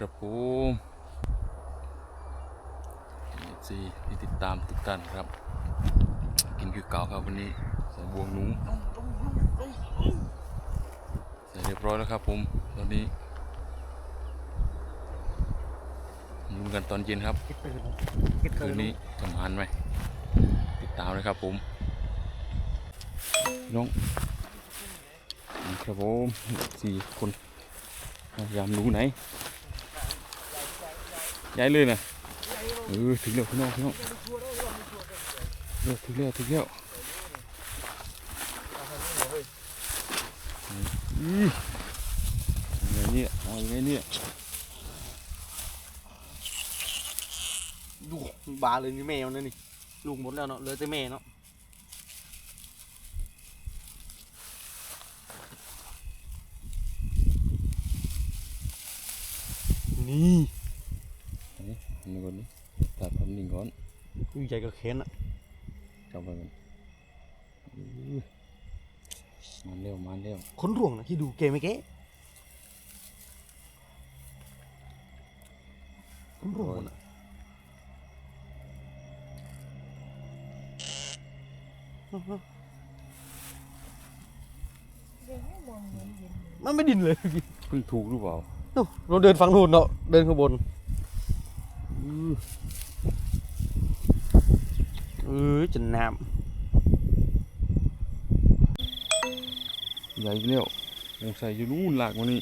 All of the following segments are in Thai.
ครับผมซีที่ติดตามทุกท่านครับ กินคือเก่าครับวันนี้ใส่บวงหนูใส่เรียบร้อยแล้วครับผมตอนนี้ลุ้นกันตอนเย็นครับคิดตื่นคิดตื่นนนี้จะมานไหมติดตามเลยครับผมน้องครับผมสี่คนพยายามรู้ไหน ย้ายเลยนะเออถึงแล้วพี่น้องพี่น้องเร็วถึงแล้วถึงแล้วอือยังไงเนี่ยเอายังไงเนี่ยดูบาเลยนี่แมวนั่นนี่ลูกหมดแล้วเนาะเหลือแต่แม่เนาะนี่ก่อนนี่ตัดทำนิ่งก่อน อุ้ย ใหญ่ก็แขนอะจับไปมันอื้อมาเร็วมาเร็วคนร่วงนะที่ดูเกมไม่เก๋คนร่วงหมดอะมันไม่ดินเลยเพิ่งถูกหรือเปล่านู่นเราเดินฝั่งนู้นเนาะเดินข้างบนอื้อ เออจะน้ใหญ่อีกแล้วสงสัยอยู่นู่นหลากมานี่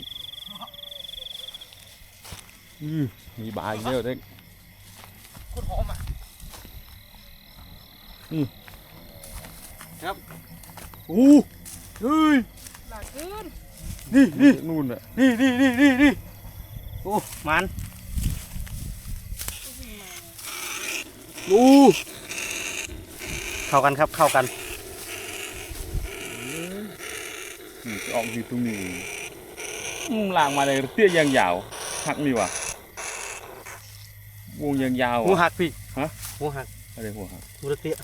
อื้อมีบาอีกแล้วเด็กำคนหอมอะอืมครับอู้เฮ้ยหนักขึ้นนี่นี่นู่นอะนี่นี่นี่นี่นี่โอ้มันอู้ เข้ากันครับเข้ากันนี่จะออกอยู่ตรงนี้อืมหลากมาเลยเตี้ยยางยาวหักนี่วะวงยางยาวหัวอะหักพี่ฮะหัวหักอะไรหัวหักหัวเตี้ย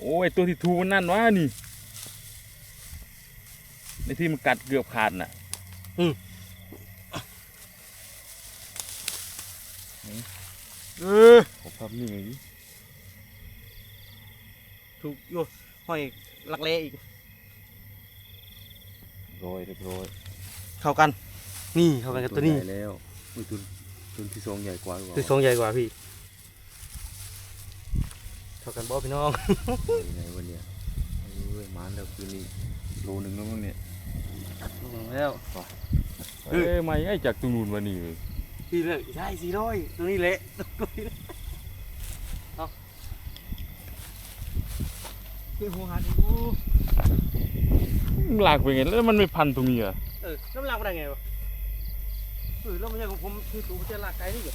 โอ้ยตัวที่ถูกมันนั่นวะนี่ในที่มันกัดเกือบขาดน่ะเออขอภาพนี่หน่อยดิ ถูกโยห้อยลักเลอีกโรยเรียบร้อยเข้ากัน นี่เข้ากันกับตัวนี้ใหญ่แล้วอุ้ยตัวตัวที่สองใหญ่กว่าหรือเปล่าตัวทรงใหญ่กว่าพี่เข้ากันบ่พี่น้องไหนวันเนี้ยเอ้ยหมาแล้วคืนนี้โลหนึ่งแล้วมั้งเนี่ยแล้วเอ้ยมาไอ้จากตรงนู้นมานี่เลยพี่เลยใช่สี่ร้อยตัวนี้เละตัวนี้เละเอา พี่หัวหักโอ้หลากไปไงแล้วมันไม่พันตรงนี้อะเออน้ำลากมาได้ไงวะเออแล้วมันยังของผมคือตัวมันจะลากไกลนี่เหรอ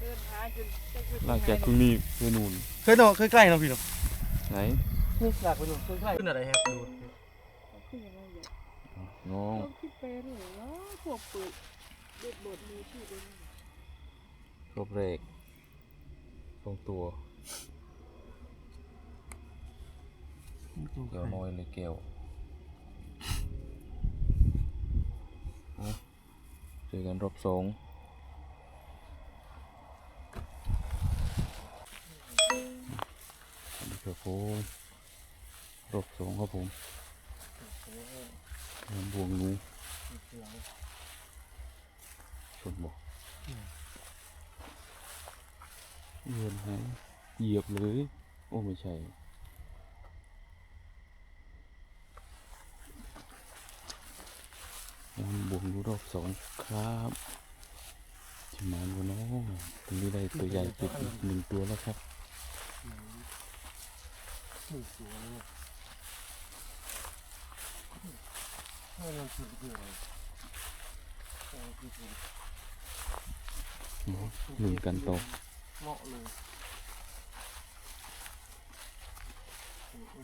เดินหาจนจะหยุดหลากจากตรงนี้ไปนู่นเคยเนาะเคยใกล้เนาะพี่เนาะไหนนี่ลากไปนู่นเคยใกล้ขึ้นอะไรครับดูขึ้นยังไงเนี่ยน้องต้องคิดเป็นเหรอพวกเปิดเด็ดบทมือที่เป็นรบเรกตรงตัว เกี่ยวน้อยเลยเกี่ยวเจอกันรอบสองสวัสดีครับผมรอบสองครับผมน้ำบวงนูชนบอกเหยียบไหน เหยียบเลย โอ้ไม่ใช่น้ำบวงรอบสองครับที่มาดูน้องตรงนี้ได้ตัวใหญ่ติดอีกหนึ่งตัวแล้วครับหนึ่งกันโตเหมาะเลย ต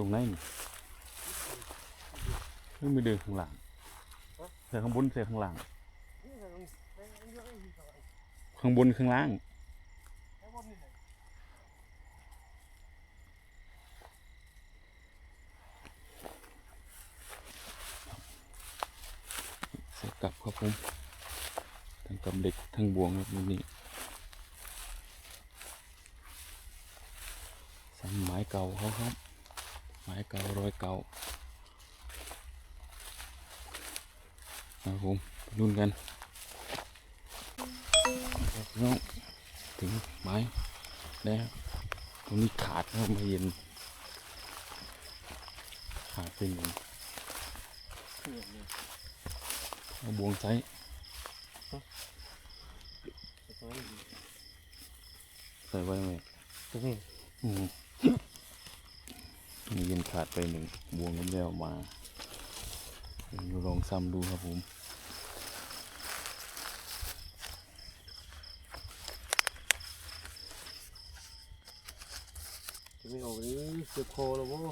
รงไหนนี่ไม่เดินข้างหลังเสียข้างบนเสียข้างหลัง ข้างบนข้างล่าง ทั้งบวงครับนี่นี่สันไม้เก่าเขาครับไม้เก่ารอยเก่าครับผมรุ่นกันครับน้องถึงไม้แล้วตรงนี้ขาดครับมาเย็นขาดเป็นหนึ่งเอาบวงไซส์ ใส่ไว้ไหมตรงนี้อืมนี่ยันขาดไปหนึ่งบวงน้ำแล้วมาเดี๋ยวลองซ้ำดูครับผมจะไม่ออกนี่เจ็บคอแล้วบ่ เอาร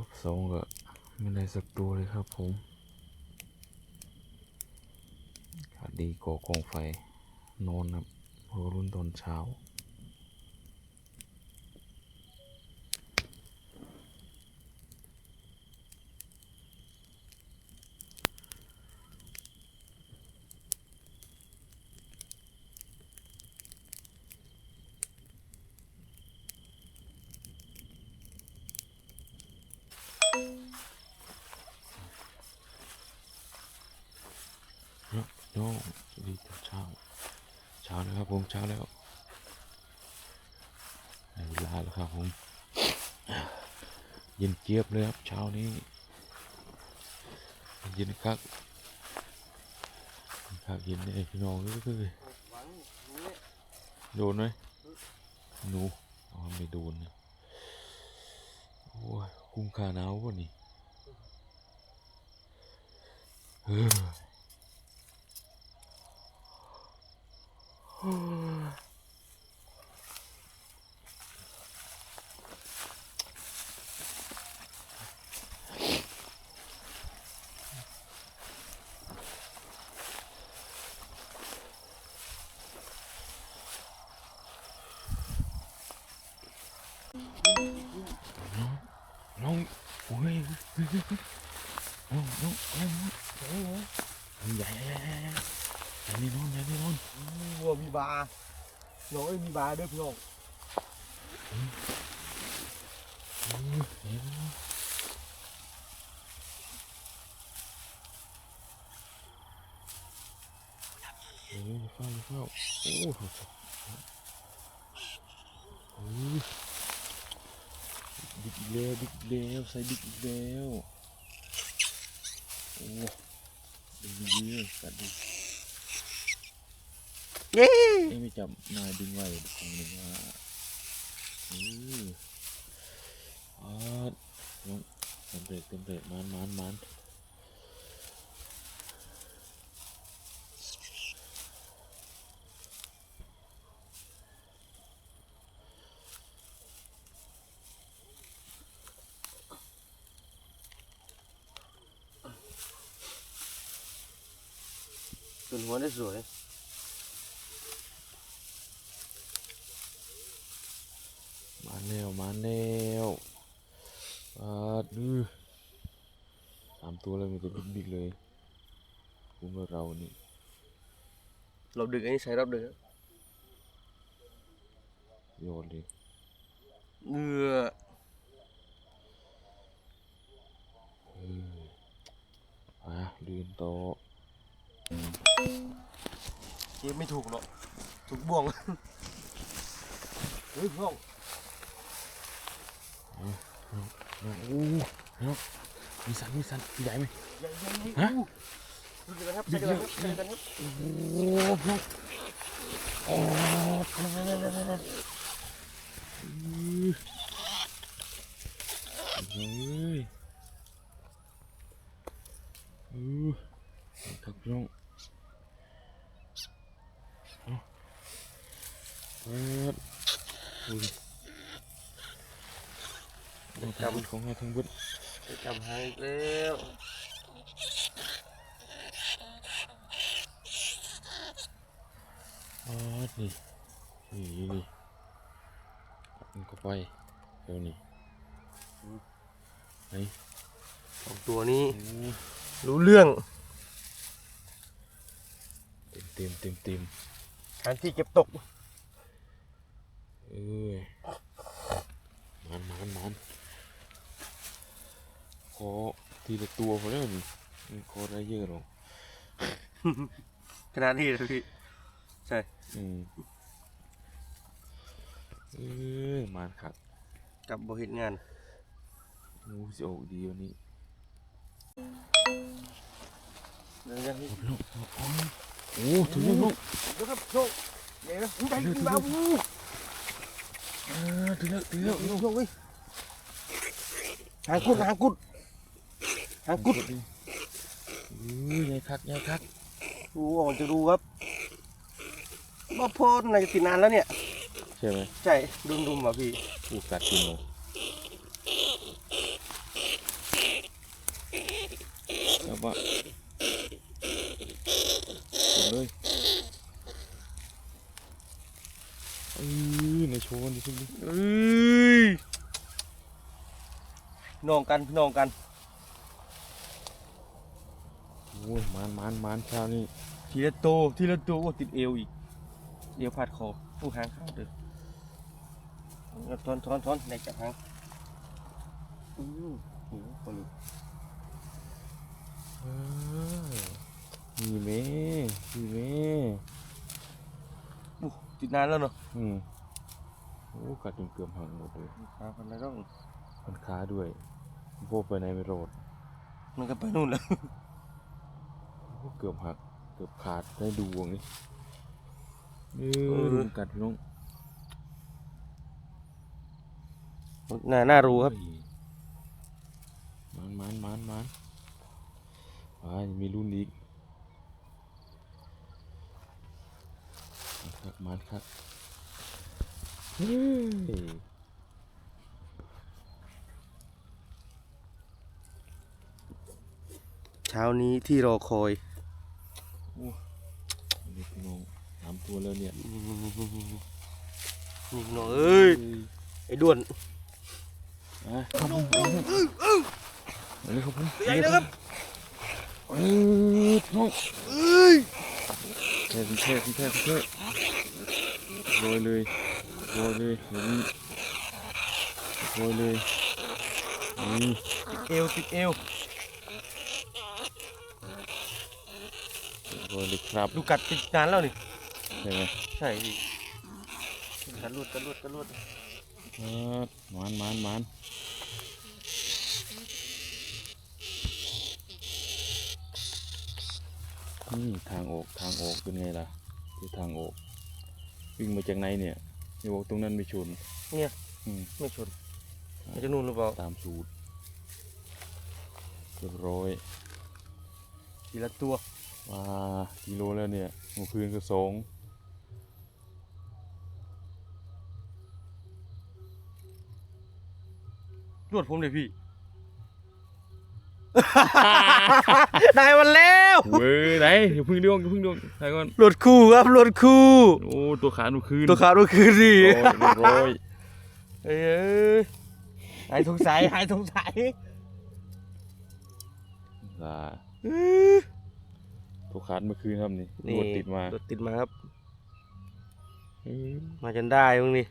อบ สองก็ไม่ได้สักตัวเลยครับผมขาดดีก่อกองไฟ นอนครับรอรุ่นตอนเช้า โย่ดีตอนเช้า เช้าแล้วครับผมเช้าแล้วเวลาแล้วครับผมเย็นเจี๊ยบเลยครับเช้านี้เย็นคักคักเย็นเลยพี่น้องเอ้ยหวังนี่โดนไหมหนูอ๋อไม่โดนนะโอ้ยคุ้มค่าหนาววะนี่เฮ้ย น้องโอ้ยน้องน้องน้องน้องใหญ่ใหญ่ใหญ่ใหญ่ใหญ่นี่น้องใหญ่นี่น้อง วัวมี บาน้องเอ้ยมีบาเด้อพี่น้องใหญ่นี่น้องเฮ้ยเฝ้าเฝ้าโอ้โหโอ้ยดิกเล้วดิกเล้วใส่ดิกเล้วโอ้ดึงดีเลยกัดดิ เย้เอ้ยไม่จับนายดึงไว้ของหนึ่งว่าอืออาดน้องเต็มเบรกเต็มเบรกมันมันมันส่วนหัวได้สวย มัน แล้วมันแล้วอาดดื้อสามตัวเลยมันจะบิ๊กๆเลยคุ้มกับเรานี่เราดึงอันนี้ใช้รอบดึงโยนเลยเงือเอออะเดินต่อเก็บไม่ถูกหรอกถูกบ่วง เฮ้ยพี่น้อง น้องอู้น้องมีสันมีสันใหญ่ไหมใหญ่ใหญ่ใหญ่ฮะอู้ดูกันครับใส่กันครับใส่กันครับโอ้โหน้องโอ้ยเฮ้ยเออครับน้องเอาเปิดอุ้ย จับของให้ทั้งเบิดจะจับหางอีกแล้วอ๋อนี่นี่นี่มันก็ไปเดี๋ยวนี้ไหนสองตัวนี้โอ้รู้เรื่อง เต็มเต็มเต็มเต็มทางที่เก็บตกเอ้ยมันมันมัน ขอทีละตัวพอแล้วนี่ไม่ขอได้เยอะหรอกขนาดนี้เลยพี่ ใช่ อืมเอ้ยมันขัดกับบริหงานงูสิออกดีวันนี้เดี๋ยวยังพี่โอ้ถึงแล้วลูกเดี๋ยวครับโชคใหญ่นะใหญ่ขึ้นมาอู้เออถึงแล้วถึงแล้วโชคโชคเว้ยหางกุดหางกุด หางกุดเอ้ยใหญ่คักใหญ่คักดูออกจะดูครับมาพอน่าจะติดนานแล้วเนี่ยใช่ไหมใช่ดุมดุมๆอะพี่ผูกกัดกินเลยแล้วว่ากดเลยเอ้ยในโชว์มันดิทุกทีเอ้ยพี่น้องกันพี่น้องกัน โอ้ยมันมันมันเช้านี่ทีละโตวทีละตัวโอ้ติดเอวอีกเอวพาดคอผู้หางเข้าเด้อเอาทอนทอนทอนในจับหางอือโหคนนี้เออนี่แม่นี่แม่อู้ติดนานแล้วเนาะอืมโอ้กัดจนเกือบหักหมดเลยขาพันแล้วต้องมันค้าด้วยพวกไปไหนไม่รอดมันก็ไปนู่นแล้วโอ้ เกือบหัก เกือบขาดได้ดูวงนี้เอเอออดูกัดพี่น้องน่าน่ารู้ครับมันมันมันมันว้ายมีรุ่นอีกมันคักมันคักเฮ้ยเช้านี้ที่รอคอย นี่พี่น้องสามตัวแล้วเนี่ยนี่น้องเอ้ยไอ้ด้วนอะครับผมอันนี้ครับผมใหญ่นะครับเอ้ยพี่น้องเอ้ยแค่แค่แค่แค่โรยเลยโรยเลยอย่างนี้โรยเลยนี่ติดเอวติดเอว โรยเลยครับดูกัดติดนานแล้วนี่ใช่ไหมใช่พี่กระลุดกระลุดกระลุดอ่ามันมันมันนี่ทางออกทางออกเป็นไงล่ะที่ทางออกวิ่งมาจากไหนเนี่ยอย่าบอกตรงนั้นไม่ชนเนี่ยอืมไม่ชนมันจะนู่นหรือเปล่าตามสูตรเรียบร้อยทีละตัว ว่ากิโลแล้วเนี่ยเมื่อคืนก็สองรวดผมเลยพี่ ได้วันแล้วเว้ยไหนอย่าเพึ่งดวงอย่าเพึ่งดวงถ่ายก่อนรวดคู่ครับรวดคู่ โอ้ ตัวขาหนูคืนตัวขาวตัวคืนดิโอ้ยเรียบร้อยเอ้ยหายสงสัยหายสงสัย อ่า อื้อ ตัวขาดเมื่อคืนครับนี่รวดติดมารวดติดมาครับเอ้ยมาจนได้มึงนี่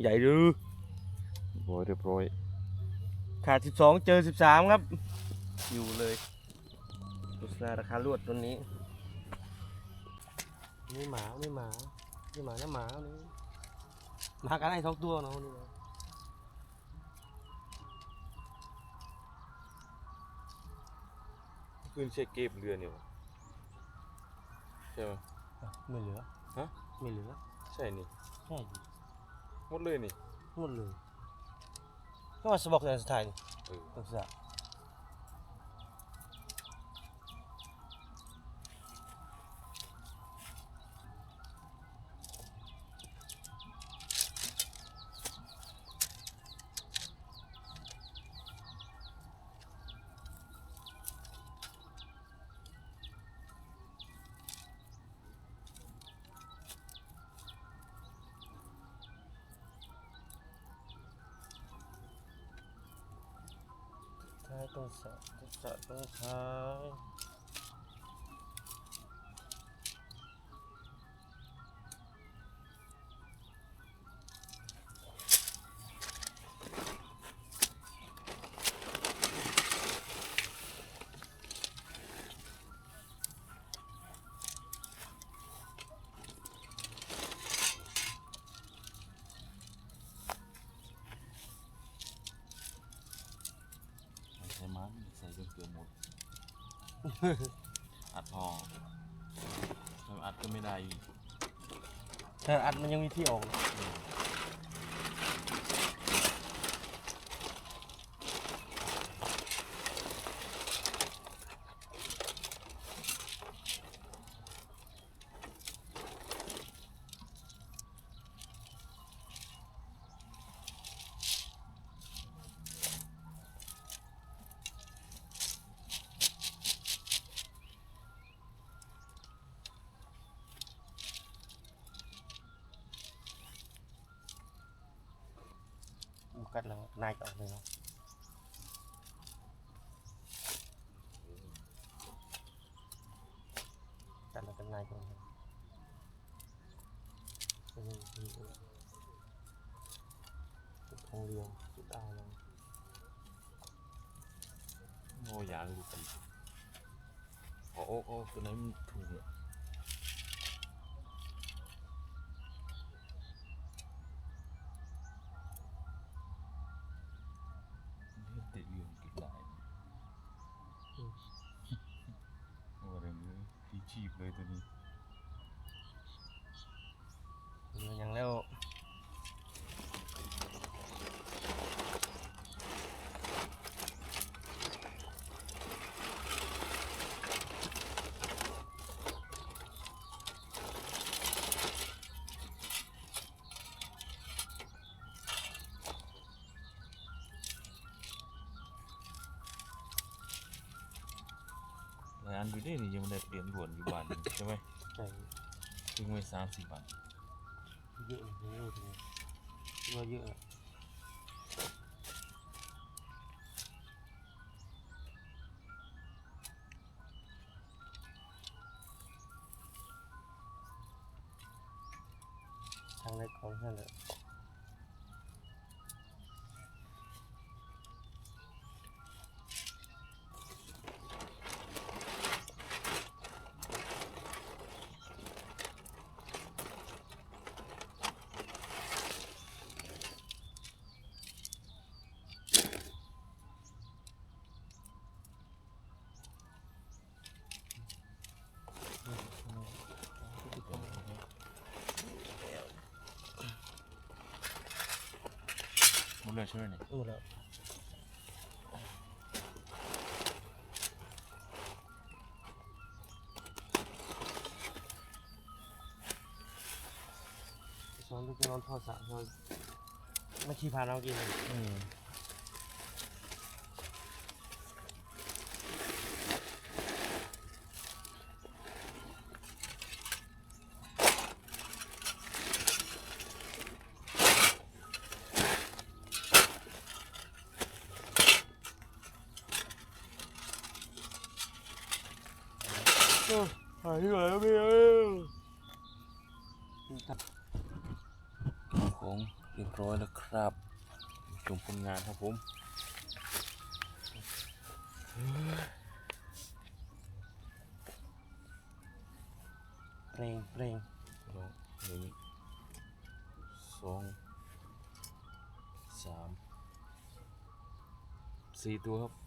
ใหญ่ดูเรียบร้อยเรียบร้อยขาด12เจอ13ครับ อยู่เลยดูสนาราคาลวดตัวนี้ไม่หมาไม่หมาไม่หมานะหมานี่หมากันได้สองตัวเนาะนี่นะคืนเช็คเก็บเรือเนี่ยวะ ใช่ไหมไม่เหลือฮะไม่เหลือใช่นี่ใช่ดิหมดเลยนี่หมดเลยก็มาสบอกในสุดท้ายนี่เออตัวเสือายต้องสะต้องสะต้องขาย ใส่มันใส่จนเกลือหมด อัดพอทำอัดก็ไม่ได้อีก ถ้าอัดมันยังมีที่ออกกัดแล้วนายจะออกเลย เนาะกัด ที่านอยู่นี่นี่ยังไม่ได้เปลี่ยนด่วนอยู่บ้านนี่ใช่ไหมใช่เพิ่งไว้สามสิบบาทเยอะเลยเยอะเลยเยอะเยอะอะทางเล็กของนั่นแหละ ดเลยใช่ไหมเนี่ยรู้แล้วสอนลูกจะนอนทอดสามนอนไม่ขี้พาน้องกินเลย อืม หายเหนื่อยแล้วพี่เอ้ยของเรียบร้อยแล้วครับชมผลงานครับผมเปรงเปรงลองหนึ่งสองสามสี่ตัวครับ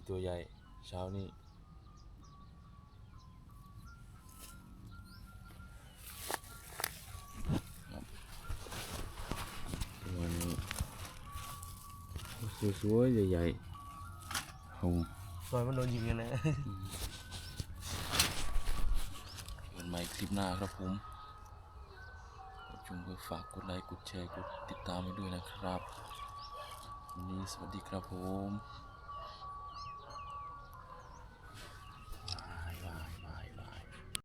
สี่ตัวใหญ่ เช้านี้ครับประมาณนี้สวยๆใหญ่ๆครับผมซอยมันโดนยิงกันนะเจอกันใหม่คลิปหน้าครับผมชมก็ฝากกดไลค์ กดแชร์ กดติดตามให้ด้วยนะครับ วันนี้สวัสดีครับผม